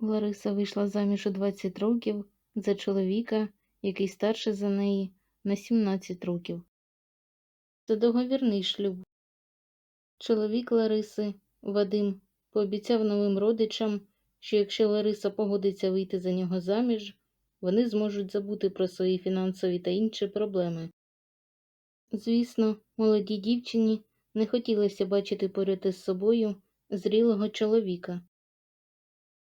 Лариса вийшла заміж у 20 років за чоловіка, який старший за неї на 17 років. Це договірний шлюб. Чоловік Лариси, Вадим, пообіцяв новим родичам, що якщо Лариса погодиться вийти за нього заміж, вони зможуть забути про свої фінансові та інші проблеми. Звісно, молодій дівчині не хотілося бачити поряд із собою зрілого чоловіка.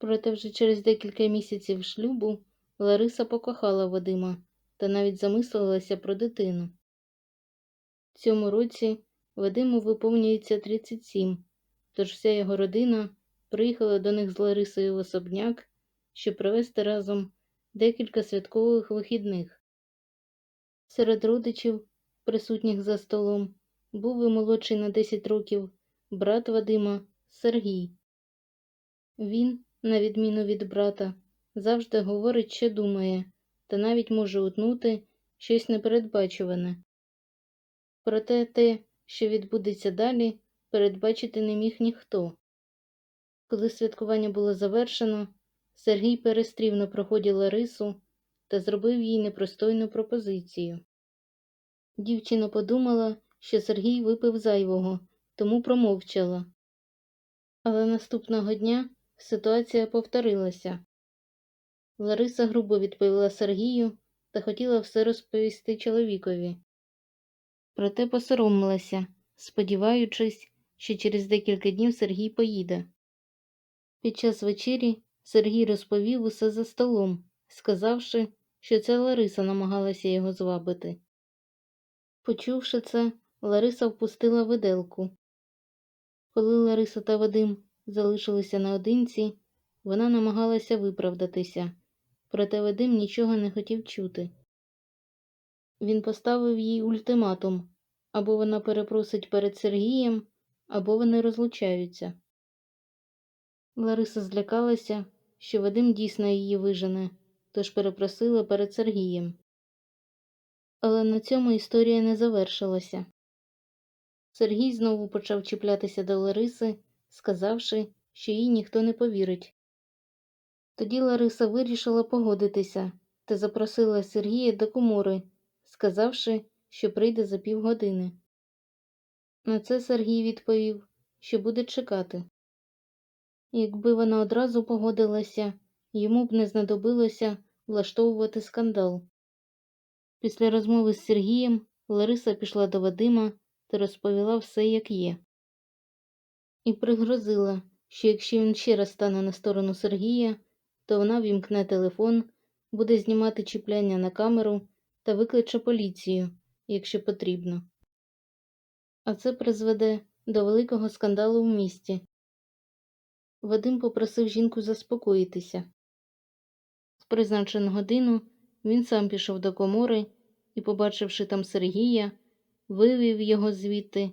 Проте вже через декілька місяців шлюбу Лариса покохала Вадима та навіть замислилася про дитину. Цьому році Вадиму виповнюється 37, тож вся його родина приїхала до них з Ларисою в особняк, щоб провести разом декілька святкових вихідних. Серед родичів, присутніх за столом, був і молодший на 10 років брат Вадима Сергій. Він, на відміну від брата, завжди говорить, що думає, та навіть може утнути щось непередбачуване. Проте те, що відбудеться далі, передбачити не міг ніхто. Коли святкування було завершено, Сергій перестрів на проході Ларису та зробив їй непростойну пропозицію. Дівчина подумала, що Сергій випив зайвого, тому промовчала. Але наступного дня ситуація повторилася. Лариса грубо відповіла Сергію та хотіла все розповісти чоловікові. Проте посоромилася, сподіваючись, що через декілька днів Сергій поїде. Під час вечері Сергій розповів усе за столом, сказавши, що це Лариса намагалася його звабити. Почувши це, Лариса впустила виделку. Коли Лариса та Вадим залишилися наодинці, вона намагалася виправдатися, проте Вадим нічого не хотів чути. Він поставив їй ультиматум або вона перепросить перед Сергієм, або вони розлучаються. Лариса злякалася, що Вадим дійсно її вижене, тож перепросила перед Сергієм. Але на цьому історія не завершилася. Сергій знову почав чіплятися до Лариси, сказавши, що їй ніхто не повірить. Тоді Лариса вирішила погодитися та запросила Сергія до комори, сказавши, що прийде за півгодини. На це Сергій відповів, що буде чекати. Якби вона одразу погодилася, йому б не знадобилося влаштовувати скандал. Після розмови з Сергієм Лариса пішла до Вадима та розповіла все, як є. І пригрозила, що якщо він ще раз стане на сторону Сергія, то вона вімкне телефон, буде знімати чіпляння на камеру та викличе поліцію, якщо потрібно. А це призведе до великого скандалу в місті. Вадим попросив жінку заспокоїтися. В призначену годину він сам пішов до комори і, побачивши там Сергія, вивів його звідти,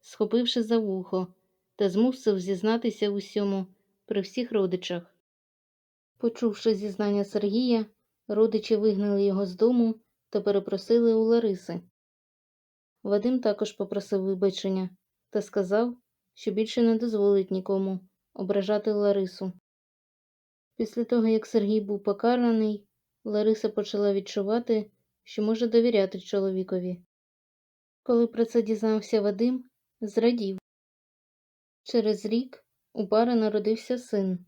схопивши за вухо, та змусив зізнатися усьому при всіх родичах. Почувши зізнання Сергія, родичі вигнали його з дому та перепросили у Лариси. Вадим також попросив вибачення та сказав, що більше не дозволить нікому ображати Ларису. Після того, як Сергій був покараний, Лариса почала відчувати, що може довіряти чоловікові. Коли про це дізнався Вадим, зрадів. Через рік у пари народився син.